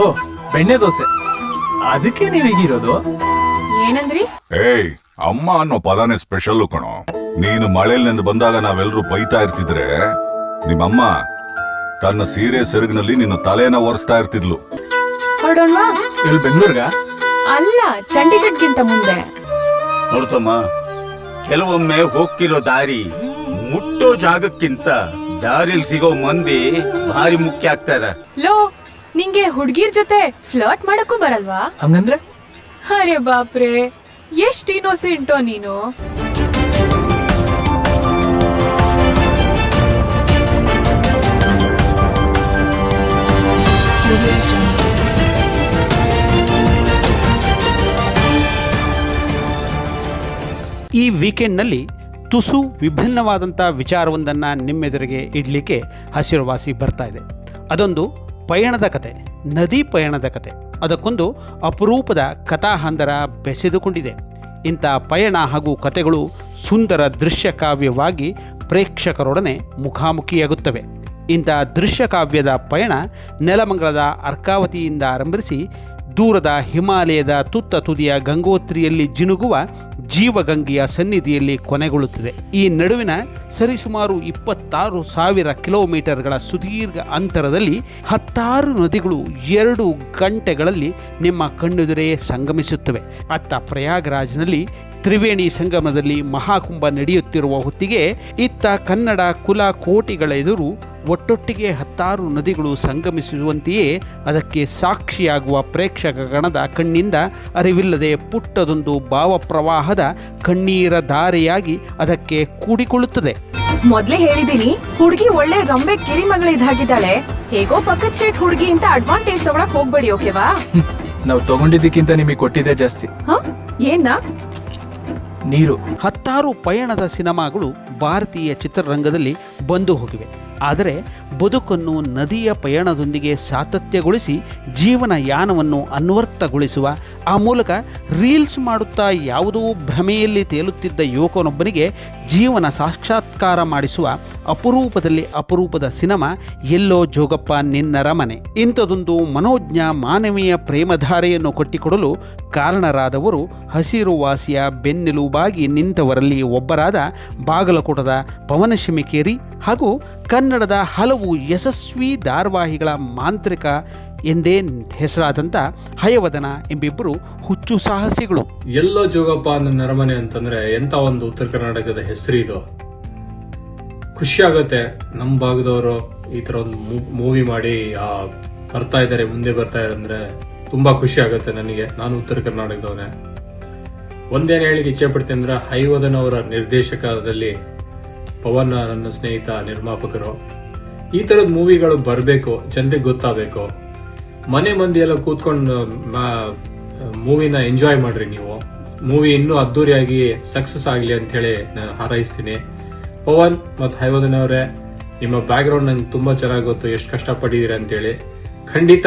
ಓ ಬೆಣ್ಣೆ ದೋಸೆ. ಅದಕ್ಕೆ ನೀವು ಹೀಗಿರೋದು? ಏನಂದ್ರಿ? ಏಯ್ ಅಮ್ಮ ಅನ್ನೋ ಪದಾನೇ ಸ್ಪೆಷಲ್ ಕಣೋ. ನೀನು ಮಳೆಲಿಂದ ಬಂದಾಗ ನಾವೆಲ್ಲರೂ ಬೈತಾ ಇರ್ತಿದ್ರೆ ನಿಮ್ಮಮ್ಮ ತನ್ನ ಸೀರೆ ಸೆರಗಿನಲ್ಲಿ ನಿನ್ನ ತಲೆಯನ್ನ ಒರೆಸ್ತಾ ಇರ್ತಿದ್ಲು. ಹೊರಡೋಣವಾ ಇಲ್ಲಿ ಬೆಂಗಳೂರ್ಗ? ಅಲ್ಲ ಚಂಡೀಗಢ್ಗಿಂತ ಮುಂದೆ. ನೋಡ್ತಮ್ಮ ಕೆಲವೊಮ್ಮೆ ಹೋಗ್ತಿರೋ ದಾರಿ ಮುಟ್ಟೋ ಜಾಗಕ್ಕಿಂತ ದಾರಿಲ್ ಸಿಗೋ ಮಂದಿ ಭಾರಿ ಮುಖ್ಯ ಆಗ್ತಾರ ಲೋ ನಿಂಗೆ ಹುಡ್ಗಿರ್ ಜೊತೆ ಫ್ಲರ್ಟ್ ಮಾಡಕ್ಕೂ ಬರಲ್ವಾ? ಹಂಗಂದ್ರೆ? ಅರೆ ಬಾಪ್ರೆ ಎಷ್ಟ್ ಇನ್ನೋಸೆಂಟೋ ನೀನು? ಈ ವೀಕೆಂಡ್ನಲ್ಲಿ ತುಸು ವಿಭಿನ್ನವಾದಂಥ ವಿಚಾರವೊಂದನ್ನು ನಿಮ್ಮೆದುರಿಗೆ ಇಡಲಿಕ್ಕೆ ಹಸಿರುವಾಸಿ ಬರ್ತಾ ಇದೆ. ಅದೊಂದು ಪಯಣದ ಕತೆ, ನದಿ ಪಯಣದ ಕತೆ. ಅದಕ್ಕೊಂದು ಅಪರೂಪದ ಕಥಾಹಂದರ ಬೆಸೆದುಕೊಂಡಿದೆ. ಇಂಥ ಪಯಣ ಹಾಗೂ ಕತೆಗಳು ಸುಂದರ ದೃಶ್ಯ ಕಾವ್ಯವಾಗಿ ಪ್ರೇಕ್ಷಕರೊಡನೆ ಮುಖಾಮುಖಿಯಾಗುತ್ತವೆ. ಇಂಥ ದೃಶ್ಯ ಕಾವ್ಯದ ಪಯಣ ನೆಲಮಂಗಲದ ಅರ್ಕಾವತಿಯಿಂದ ಆರಂಭಿಸಿ ದೂರದ ಹಿಮಾಲಯದ ತುತ್ತ ತುದಿಯ ಗಂಗೋತ್ರಿಯಲ್ಲಿ ಜಿನುಗುವ ಜೀವಗಂಗೆಯ ಸನ್ನಿಧಿಯಲ್ಲಿ ಕೊನೆಗೊಳ್ಳುತ್ತದೆ. ಈ ನಡುವಿನ ಸರಿಸುಮಾರು ಇಪ್ಪತ್ತಾರು ಸಾವಿರ ಕಿಲೋಮೀಟರ್ಗಳ ಸುದೀರ್ಘ ಅಂತರದಲ್ಲಿ ಹತ್ತಾರು ನದಿಗಳು ಎರಡು ಗಂಟೆಗಳಲ್ಲಿ ನಿಮ್ಮ ಕಣ್ಣೆದುರೇ ಸಂಗಮಿಸುತ್ತವೆ. ಅತ್ತ ಪ್ರಯಾಗರಾಜ್ನಲ್ಲಿ ತ್ರಿವೇಣಿ ಸಂಗಮದಲ್ಲಿ ಮಹಾಕುಂಭ ನಡೆಯುತ್ತಿರುವ ಹೊತ್ತಿಗೆ ಇತ್ತ ಕನ್ನಡ ಕುಲ ಕೋಟಿಗಳ ಎದುರು ಒಟ್ಟೊಟ್ಟಿಗೆ ಹತ್ತಾರು ನದಿಗಳು ಸಂಗಮಿಸುವಂತೆಯೇ ಅದಕ್ಕೆ ಸಾಕ್ಷಿಯಾಗುವ ಪ್ರೇಕ್ಷಕ ಗಣದ ಕಣ್ಣಿಂದ ಅರಿವಿಲ್ಲದೆ ಪುಟ್ಟದೊಂದು ಭಾವಪ್ರವಾಹದ ಕಣ್ಣೀರ ಧಾರೆಯಾಗಿ ಅದಕ್ಕೆ ಕೂಡಿಕೊಳ್ಳುತ್ತದೆ. ಮೊದಲೇ ಹೇಳಿದ್ದೀನಿ ಹುಡುಗಿ ಒಳ್ಳೆ ರಂಬೆ ಕಿರಿಮಗಳಿದ್ದಾಗಿದ್ದಾಳೆ ಹೇಗೋ ಪಕ್ಕದ ಸೇಟ್ ಹುಡುಗಿ ಅಂತ ಅಡ್ವಾಂಟೇಜ್ ತಗೊಳಕ್ ಹೋಗ್ಬೇಡಿ ಓಕೆವಾ ನಾವು ತಗೊಂಡಿದ್ದಕ್ಕಿಂತ ನಿಮಗೆ ಕೊಟ್ಟಿದ್ದೆ ಜಾಸ್ತಿ. ಏನ ನೀರು. ಹತ್ತಾರು ಪಯಣದ ಸಿನಿಮಾಗಳು ಭಾರತೀಯ ಚಿತ್ರರಂಗದಲ್ಲಿ ಬಂದು ಹೋಗಿವೆ. ಆದರೆ ಬದುಕನ್ನು ನದಿಯ ಪಯಣದೊಂದಿಗೆ ಸಾತತ್ಯಗೊಳಿಸಿ ಜೀವನ ಯಾನವನ್ನು ಅನ್ವರ್ಥಗೊಳಿಸುವ ಆ ಮೂಲಕ ರೀಲ್ಸ್ ಮಾಡುತ್ತಾ ಯಾವುದೋ ಭ್ರಮೆಯಲ್ಲಿ ತೇಲುತ್ತಿದ್ದ ಯುವಕನೊಬ್ಬನಿಗೆ ಜೀವನ ಸಾಕ್ಷಾತ್ಕಾರ ಮಾಡಿಸುವ ಅಪರೂಪದಲ್ಲಿ ಅಪರೂಪದ ಸಿನಿಮಾ ಎಲ್ಲೋ ಜೋಗಪ್ಪ ನಿನ್ನರ ಮನೆ. ಇಂಥದೊಂದು ಮನೋಜ್ಞ ಮಾನವೀಯ ಪ್ರೇಮಧಾರೆಯನ್ನು ಕಟ್ಟಿಕೊಡಲು ಕಾರಣರಾದವರು ಹಸಿರು ವಾಸಿಯ ಬೆನ್ನೆಲುಬಾಗಿ ನಿಂತವರಲ್ಲಿ ಒಬ್ಬರಾದ ಬಾಗಲಕೋಟದ ಪವನಶಿಮಿಕೇರಿ ಹಾಗೂ ಕನ್ನಡದ ಹಲವು ಯಶಸ್ವಿ ಧಾರಾವಾಹಿಗಳ ಮಾಂತ್ರಿಕ ಎಂದೇ ಹೆಸರಾದಂಥ ಹಯವದನ ಎಂಬಿಬ್ಬರು ಹುಚ್ಚು ಸಾಹಸಿಗಳು. ಎಲ್ಲೋ ಜೋಗಪ್ಪ ನರಮನೆ ಅಂತಂದ್ರೆ ಎಂತ ಒಂದು ಉತ್ತರ ಕರ್ನಾಟಕದ ಹೆಸರು ಇದು. ಖುಷಿ ಆಗತ್ತೆ ನಮ್ಮ ಭಾಗದವರು ಈ ತರ ಒಂದು ಮೂವಿ ಮಾಡಿ ಬರ್ತಾ ಇದ್ದಾರೆ ಮುಂದೆ ಬರ್ತಾ ಇದ್ದಾರೆ ತುಂಬಾ ಖುಷಿ ಆಗುತ್ತೆ ನನಗೆ, ನಾನು ಉತ್ತರ ಕರ್ನಾಟಕದವನೇ. ಒಂದೇನು ಹೇಳಿಕ್ಕೆ ಇಚ್ಛೆ ಪಡ್ತೀನಿ ಅಂದ್ರೆ ಹೈವದನ್ ಅವರ ನಿರ್ದೇಶಕದಲ್ಲಿ ಪವನ್ ನನ್ನ ಸ್ನೇಹಿತ ನಿರ್ಮಾಪಕರು. ಈ ತರದ ಮೂವಿಗಳು ಬರಬೇಕು, ಜನರಿಗೆ ಗೊತ್ತಾಗಬೇಕು. ಮನೆ ಮಂದಿ ಎಲ್ಲ ಕೂತ್ಕೊಂಡು ಮೂವಿನ ಎಂಜಾಯ್ ಮಾಡ್ರಿ ನೀವು. ಮೂವಿ ಇನ್ನೂ ಅದ್ದೂರಿಯಾಗಿ ಸಕ್ಸಸ್ ಆಗಲಿ ಅಂತ ಹೇಳಿ ನಾನು ಹಾರೈಸ್ತೀನಿ. ಪವನ್ ಮತ್ತು ಹೈವದನ್ ಅವರೇ, ನಿಮ್ಮ ಬ್ಯಾಕ್ ಗ್ರೌಂಡ್ ನಂಗೆ ತುಂಬಾ ಚೆನ್ನಾಗಿ ಗೊತ್ತು, ಎಷ್ಟು ಕಷ್ಟಪಟ್ಟಿದ್ದೀರಿ ಅಂತೇಳಿ ಖಂಡಿತ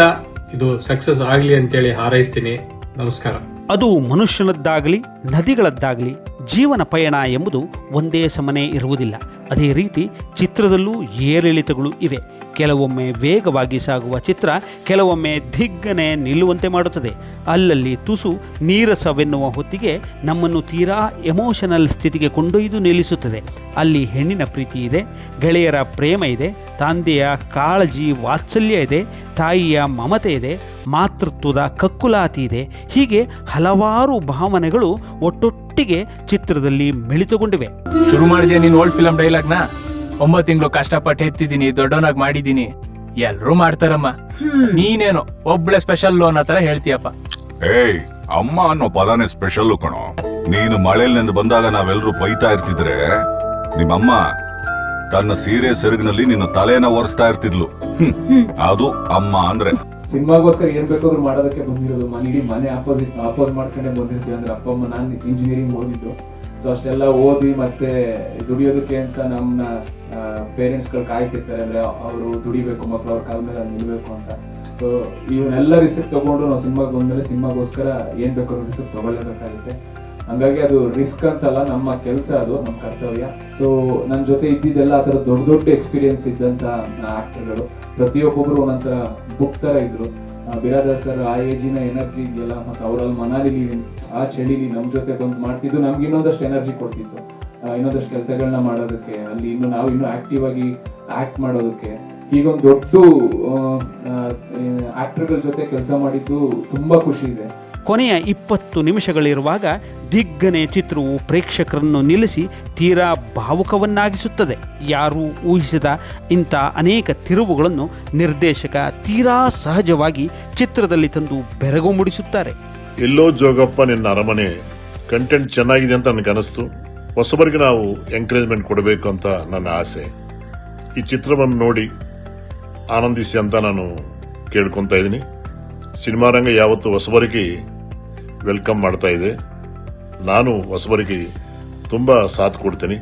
ಇದು ಸಕ್ಸಸ್ ಆಗಲಿ ಅಂತೇಳಿ ಹಾರೈಸ್ತೀನಿ. ನಮಸ್ಕಾರ. ಅದು ಮನುಷ್ಯನದ್ದಾಗಲಿ, ನದಿಗಳದ್ದಾಗಲಿ ಜೀವನ ಪಯಣ ಎಂಬುದು ಒಂದೇ ಸಮನೆ ಇರುವುದಿಲ್ಲ. ಅದೇ ರೀತಿ ಚಿತ್ರದಲ್ಲೂ ಏರಿಳಿತಗಳು ಇವೆ. ಕೆಲವೊಮ್ಮೆ ವೇಗವಾಗಿ ಸಾಗುವ ಚಿತ್ರ, ಕೆಲವೊಮ್ಮೆ ದಿಗ್ಗನೆ ನಿಲ್ಲುವಂತೆ ಮಾಡುತ್ತದೆ. ಅಲ್ಲಲ್ಲಿ ತುಸು ನೀರಸವೆನ್ನುವ ಹೊತ್ತಿಗೆ ನಮ್ಮನ್ನು ತೀರಾ ಎಮೋಷನಲ್ ಸ್ಥಿತಿಗೆ ಕೊಂಡೊಯ್ದು ನಿಲ್ಲಿಸುತ್ತದೆ. ಅಲ್ಲಿ ಹೆಣ್ಣಿನ ಪ್ರೀತಿ ಇದೆ, ಗೆಳೆಯರ ಪ್ರೇಮ ಇದೆ ತಂದೆಯ ಕಾಳಜಿ ವಾತ್ಸಲ್ಯ ಇದೆ, ತಾಯಿಯ ಮಮತೆ ಇದೆ ಮಾತೃತ್ವದ ಕಕ್ಕುಲಾತಿ ಇದೆ. ಹೀಗೆ ಹಲವಾರು ಭಾವನೆಗಳು ಒಟ್ಟೊಟ್ಟಿಗೆ ಚಿತ್ರದಲ್ಲಿ ಮಿಳಿತಗೊಂಡಿವೆ. ಶುರು ಮಾಡಿದೆ ನೀನು ಓಲ್ಡ್ ಫಿಲಂ ಡೈಲಾಗ್ನ ಒಂಬತ್ತು ತಿಂಗಳು ಕಷ್ಟಪಟ್ಟು ಎತ್ತಿದ್ದೀನಿ ದೊಡ್ಡವನಾಗಿ ಮಾಡಿದ್ದೀನಿ. ಎಲ್ರೂ ಮಾಡ್ತಾರಮ್ಮ. ನೀನೇನು ಒಬ್ಳೆ ಸ್ಪೆಷಲ್ ಅನ್ನೋ ತರ ಹೇಳ್ತೀಯಪ್ಪ. ಏಯ್ ಅಮ್ಮ ಅನ್ನೋ ಪದಾನೇ ಸ್ಪೆಷಲ್ ಕಣೋ. ನೀನು ಮಳೆಯಲ್ಲಿ ಬಂದಾಗ ನಾವೆಲ್ಲರೂ ಬೈತಾ ಇರ್ತಿದ್ರೆ ನಿಮ್ಮಮ್ಮ ತನ್ನ ಸೀರೆ ಸೆರಗಿನಲ್ಲಿ ನಿನ್ನ ತಲೆಯನ್ನ ಒರೆಸ್ತಾ ಇರ್ತಿದ್ಲು. ಅದು ಅಮ್ಮ ಅಂದ್ರೆ. ಸಿನಿಮಾಗೋಸ್ಕರ ಏನ್ ಬೇಕಾದ್ರೂ ಮಾಡೋದಕ್ಕೆ ಬಂದಿರೋದು ಮನೆ, ಇಡೀ ಮನೆ ಆಪೋಸಿಟ್ ಆಪೋಸ್ ಮಾಡ್ಕೊಂಡೆ ಬಂದಿರ್ತೀವಿ. ಅಂದ್ರೆ ಅಪ್ಪ, ಅಮ್ಮ ನಾನು ಇಂಜಿನಿಯರಿಂಗ್ ಓದಿದ್ದು. ಸೊ ಅಷ್ಟೆಲ್ಲ ಓದಿ ಮತ್ತೆ ದುಡಿಯೋದಕ್ಕೆ ಅಂತ ನಮ್ಮನ್ನ ಪೇರೆಂಟ್ಸ್ಗಳು ಕಾಯ್ತಿರ್ತಾರೆ. ಅಂದ್ರೆ ಅವರು ದುಡಿಬೇಕು ಮಕ್ಕಳು ಅವ್ರ ಕಾಲ ಮೇಲೆ ನಿಲ್ಬೇಕು ಅಂತ. ಸೊ ಇವನ್ನೆಲ್ಲ ರಿಸಕ್ ತಗೊಂಡು ನಾವು ಸಿನಿಮಾಗೆ ಬಂದ್ಮೇಲೆ ಸಿನಿಮಾಗೋಸ್ಕರ ಏನ್ ಬೇಕಾದ್ರೂ ರಿಸಕ್ ತಗೊಳ್ಳೇಬೇಕಾಗುತ್ತೆ. ಹಂಗಾಗಿ ಅದು ರಿಸ್ಕ್ ಅಂತಲ್ಲ, ನಮ್ಮ ಕೆಲಸ ಅದು, ನಮ್ಮ ಕರ್ತವ್ಯ. ಸೊ ನನ್ನ ಜೊತೆ ಇದ್ದಿದ್ದೆಲ್ಲ ಆ ಥರ ದೊಡ್ಡ ದೊಡ್ಡ ಎಕ್ಸ್ಪೀರಿಯನ್ಸ್ ಇದ್ದಂಥ ಆ್ಯಕ್ಟರ್ಗಳು ಪ್ರತಿಯೊಬ್ಬೊಬ್ಬರು ಒಂದೊಂಥರ ಬುಕ್ ಥರ ಇದ್ದರು ಬಿರಾದಾಸ್ ಸರ್ ಆ ಏಜಿನ ಎನರ್ಜಿ ಇದೆಯಲ್ಲ ಮತ್ತು ಅವರಲ್ಲಿ ಮನಾಲಿಲಿ, ಆ ಚಳಿಲಿ ನಮ್ಮ ಜೊತೆ ಬಂದು ಮಾಡ್ತಿದ್ದು, ನಮ್ಗೆ ಇನ್ನೊಂದಷ್ಟು ಎನರ್ಜಿ ಕೊಡ್ತಿತ್ತು. ಇನ್ನೊಂದಷ್ಟು ಕೆಲಸಗಳನ್ನ ಮಾಡೋದಕ್ಕೆ, ಅಲ್ಲಿ ಇನ್ನು ನಾವು ಇನ್ನೂ ಆಕ್ಟಿವ್ ಆಗಿ ಆ್ಯಕ್ಟ್ ಮಾಡೋದಕ್ಕೆ. ಹೀಗೊಂದು ದೊಡ್ಡ ಆಕ್ಟರ್ಗಳ ಜೊತೆ ಕೆಲಸ ಮಾಡಿದ್ದು ತುಂಬ ಖುಷಿ ಇದೆ. ಕೊನೆಯ ಇಪ್ಪತ್ತು ನಿಮಿಷಗಳಿರುವಾಗ ದಿಗ್ಗನೆ ಚಿತ್ರವು ಪ್ರೇಕ್ಷಕರನ್ನು ನಿಲ್ಲಿಸಿ ತೀರಾ ಭಾವುಕವನ್ನಾಗಿಸುತ್ತದೆ. ಯಾರೂ ಊಹಿಸಿದ ಇಂಥ ಅನೇಕ ತಿರುವುಗಳನ್ನು ನಿರ್ದೇಶಕ ತೀರಾ ಸಹಜವಾಗಿ ಚಿತ್ರದಲ್ಲಿ ತಂದು ಬೆರಗು ಮೂಡಿಸುತ್ತಾರೆ. ಎಲ್ಲೋ ಜೋಗಪ್ಪ ನಿನ್ನ ಅರಮನೆ ಕಂಟೆಂಟ್ ಚೆನ್ನಾಗಿದೆ ಅಂತ ನನಗೆ ಅನಿಸ್ತು. ಹೊಸಬರಿಗೆ ನಾವು ಎಂಕರೇಜ್ಮೆಂಟ್ ಕೊಡಬೇಕು ಅಂತ ನನ್ನ ಆಸೆ. ಈ ಚಿತ್ರವನ್ನು ನೋಡಿ ಆನಂದಿಸಿ ಅಂತ ನಾನು ಕೇಳ್ಕೊತಾ ಇದ್ದೀನಿ. ಸಿನಿಮಾ ರಂಗ ಯಾವತ್ತು ಹೊಸಬರಿಗೆ ವೆಲ್ಕಮ್ ಮಾಡ್ತಾ ಇದೆ. ನಾನು ಹೊಸಬರಿಗೆ ತುಂಬ ಸಾಥ್ ಕೊಡ್ತೀನಿ.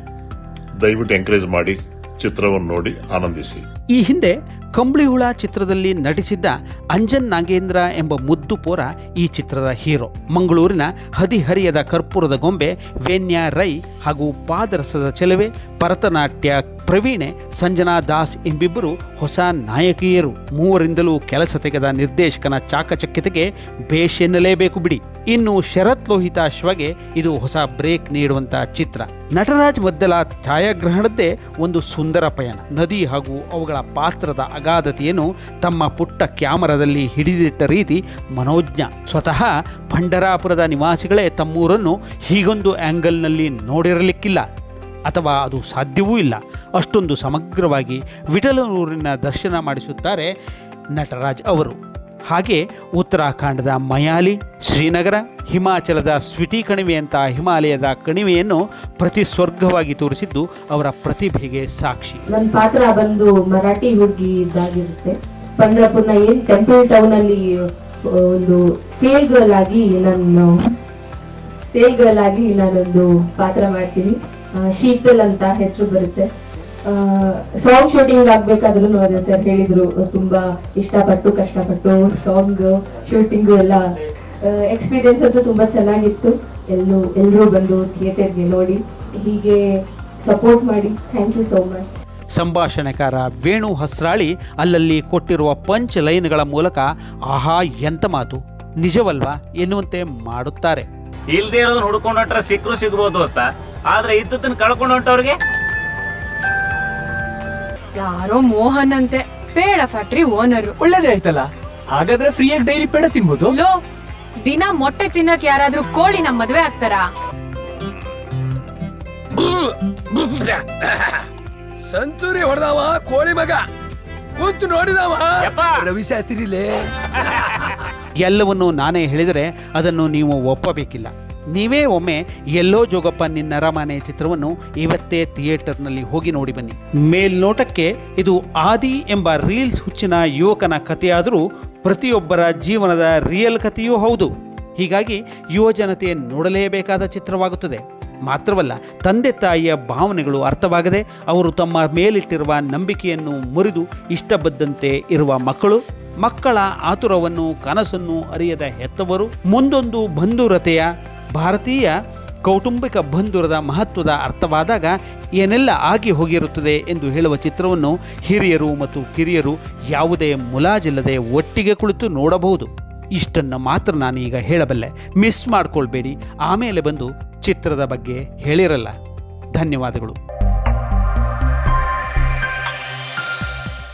ದಯವಿಟ್ಟು ಎಂಕರೇಜ್ ಮಾಡಿ, ಚಿತ್ರವನ್ನು ನೋಡಿ ಆನಂದಿಸಿ. ಈ ಹಿಂದೆ ಕಂಬಳಿ ಹುಳ ಚಿತ್ರದಲ್ಲಿ ನಟಿಸಿದ್ದ ಅಂಜನ್ ನಾಗೇಂದ್ರ ಎಂಬ ಮುದ್ದು ಪೋರ ಈ ಚಿತ್ರದ ಹೀರೋ. ಮಂಗಳೂರಿನ ಹದಿಹರಿಯದ ಕರ್ಪೂರದ ಗೊಂಬೆ ವೇನ್ಯಾ ರೈ ಹಾಗೂ ಪಾದರಸದ ಚೆಲುವೆ, ಭರತನಾಟ್ಯ ಪ್ರವೀಣೆ, ಸಂಜನಾ ದಾಸ್ ಎಂಬಿಬ್ಬರು ಹೊಸ ನಾಯಕಿಯರು. ಮೂವರಿಂದಲೂ ಕೆಲಸ ತೆಗೆದ ನಿರ್ದೇಶಕನ ಚಾಕಚಕ್ಯತೆಗೆ ಬೇಷೆನ್ನಲೇಬೇಕು ಬಿಡಿ. ಇನ್ನು ಶರತ್ ಲೋಹಿತಾಶ್ವಗೆ ಇದು ಹೊಸ ಬ್ರೇಕ್ ನೀಡುವಂತ ಚಿತ್ರ. ನಟರಾಜ್ ಮದ್ದಲ ಛಾಯಾಗ್ರಹಣದ್ದೇ ಒಂದು ಸುಂದರ ಪಯಣ. ನದಿ ಹಾಗೂ ಅವುಗಳ ಪಾತ್ರದ ಅಗಾಧತೆಯನ್ನು ತಮ್ಮ ಪುಟ್ಟ ಕ್ಯಾಮರಾದಲ್ಲಿ ಹಿಡಿದಿಟ್ಟ ರೀತಿ ಮನೋಜ್ಞ. ಸ್ವತಃ ಭಂಡರಾಪುರದ ನಿವಾಸಿಗಳೇ ತಮ್ಮೂರನ್ನು ಹೀಗೊಂದು ಆ್ಯಂಗಲ್ನಲ್ಲಿ ನೋಡಿರಲಿಕ್ಕಿಲ್ಲ. ಅಥವಾ ಅದು ಸಾಧ್ಯವೂ ಇಲ್ಲ. ಅಷ್ಟೊಂದು ಸಮಗ್ರವಾಗಿ ವಿಠಲನೂರಿನ ದರ್ಶನ ಮಾಡಿಸುತ್ತಾರೆ ನಟರಾಜ್ ಅವರು. ಹಾಗೆ ಉತ್ತರಾಖಂಡದ ಮಯಾಲಿ, ಶ್ರೀನಗರ, ಹಿಮಾಚಲದ ಸ್ವಿಟಿ ಅಂತ ಹಿಮಾಲಯದ ಕಣಿವೆಯನ್ನು ಪ್ರತಿ ಸ್ವರ್ಗವಾಗಿ ತೋರಿಸಿದ್ದು ಅವರ ಪ್ರತಿಭೆಗೆ ಸಾಕ್ಷಿ. ನನ್ನ ಪಾತ್ರ ಬಂದು ಮರಾಠಿ ಹುಡುಗಿ ಇದ್ದಾಗಿರುತ್ತೆ. ಪಂಡ್ರಪುರ್ನ ಏನ್ ಟೆಂಪಲ್ ಟೌನ್ ಅಲ್ಲಿ ಒಂದು ಸೇಲ್ ಗರ್ಲ್ ಆಗಿ ನಾನು ಸೇಲ್ ಆಗಿ ನಾನೊಂದು ಪಾತ್ರ ಮಾಡ್ತೀನಿ. ಶೀತಲ್ ಅಂತ ಹೆಸರು ಬರುತ್ತೆ. ಸಾಂಗ್ ಶೂಟಿಂಗ್ ಆಗ್ಬೇಕಾದ್ರೂ ಅದೇ ಸರ್ ಹೇಳಿದ್ರು ತುಂಬಾ ಇಷ್ಟಪಟ್ಟು ಕಷ್ಟಪಟ್ಟು ಸಾಂಗ್ ಶೂಟಿಂಗ್ ಎಲ್ಲ ಎಕ್ಸ್ಪೀರಿಯನ್ಸ್ ಅಂತೂ ತುಂಬಾ ಚೆನ್ನಾಗಿತ್ತು. ಎಲ್ಲೂ ಎಲ್ಲರೂ ಬಂದು ಥಿಯೇಟರ್ಗೆ ನೋಡಿ ಹೀಗೆ ಸಪೋರ್ಟ್ ಮಾಡಿ. ಥ್ಯಾಂಕ್ ಯು ಸೋ ಮಚ್ ಸಂಭಾಷಣೆಕಾರ ವೇಣು ಹಸ್ರಾಳಿ ಅಲ್ಲಲ್ಲಿ ಕೊಟ್ಟಿರುವ ಪಂಚ್ ಲೈನ್ಗಳ ಮೂಲಕ ಆಹಾ ಎಂತ ಮಾತು. ನಿಜವಲ್ವಾ? ಎನ್ನುವಂತೆ ಮಾಡುತ್ತಾರೆ. ಇಲ್ದೇ ಇರೋದನ್ನ ಹುಡ್ಕೊಂಡು ಹೊಂಟ್ರೆ ಸಿಕ್ಕರು ಸಿಗ್ಬೋದು ದೋಸ್ತ. ಆದ್ರೆ ಇದ್ದದನ್ನ ಕಳ್ಕೊಂಡು ಹೊಂಟವ್ರಿಗೆ ಯಾರೋ ಮೋಹನ್ ಅಂತೆ ಪೇಡ ಫ್ಯಾಕ್ಟ್ರಿ ಓನರ್ ಒಳ್ಳೇದೇ ಆಯ್ತಲ್ಲ? ಹಾಗಾದ್ರೆ ಫ್ರೀಯಾಗಿ ಡೈರಿ ಪೇಡ ತಿನ್ಬೋದು? ಲೋ ದಿನ ಮೊಟ್ಟೆ ತಿನ್ನಕ್ ಯಾರಾದ್ರೂ ಕೋಳಿ ನಮ್ ಮದ್ವೆ ಆಗ್ತಾರಾ? ಸಂತೂರಿ ಹೊಡೆದವ ಕೋಳಿ ಮಗ. ಕೂತು ನೋಡಿದವ. ರವಿ ಶಾಸ್ತ್ರಿ ಎಲ್ಲವನ್ನು ನಾನೇ ಹೇಳಿದರೆ ಅದನ್ನು ನೀವು ಒಪ್ಪಬೇಕಿಲ್ಲ. ನೀವೇ ಒಮ್ಮೆ ಎಲ್ಲೋ ಜೋಗಪ್ಪ ನಿನ್ನ ಅರಮನೆ ಚಿತ್ರವನ್ನು ಇವತ್ತೇ ಥಿಯೇಟರ್ನಲ್ಲಿ ಹೋಗಿ ನೋಡಿ ಬನ್ನಿ. ಮೇಲ್ನೋಟಕ್ಕೆ ಇದು ಆದಿ ಎಂಬ ರೀಲ್ಸ್ ಹುಚ್ಚಿನ ಯುವಕನ ಕಥೆಯಾದರೂ ಪ್ರತಿಯೊಬ್ಬರ ಜೀವನದ ರಿಯಲ್ ಕಥೆಯೂ ಹೌದು. ಹೀಗಾಗಿ ಯುವಜನತೆ ನೋಡಲೇಬೇಕಾದ ಚಿತ್ರವಾಗುತ್ತದೆ. ಮಾತ್ರವಲ್ಲ, ತಂದೆ ತಾಯಿಯ ಭಾವನೆಗಳು ಅರ್ಥವಾಗದೆ ಅವರು ತಮ್ಮ ಮೇಲಿಟ್ಟಿರುವ ನಂಬಿಕೆಯನ್ನು ಮುರಿದು ಇಷ್ಟಬದ್ದಂತೆ ಇರುವ ಮಕ್ಕಳು, ಮಕ್ಕಳ ಆತುರವನ್ನು, ಕನಸನ್ನು ಅರಿಯದ ಹೆತ್ತವರು, ಮುಂದೊಂದು ಬಂಧುರತೆಯ ಭಾರತೀಯ ಕೌಟುಂಬಿಕ ಬಂಧುರದ ಮಹತ್ವದ ಅರ್ಥವಾದಾಗ ಏನೆಲ್ಲ ಆಗಿ ಹೋಗಿರುತ್ತದೆ ಎಂದು ಹೇಳುವ ಚಿತ್ರವನ್ನು ಹಿರಿಯರು ಮತ್ತು ಕಿರಿಯರು ಯಾವುದೇ ಮುಲಾಜಿಲ್ಲದೆ ಒಟ್ಟಿಗೆ ಕುಳಿತು ನೋಡಬಹುದು. ಇಷ್ಟನ್ನು ಮಾತ್ರ ನಾನು ಈಗ ಹೇಳಬಲ್ಲೆ, ಮಿಸ್ ಮಾಡ್ಕೊಳ್ಬೇಡಿ. ಆಮೇಲೆ ಬಂದು ಚಿತ್ರದ ಬಗ್ಗೆ ಹೇಳಿರಲ್ಲ. ಧನ್ಯವಾದಗಳು.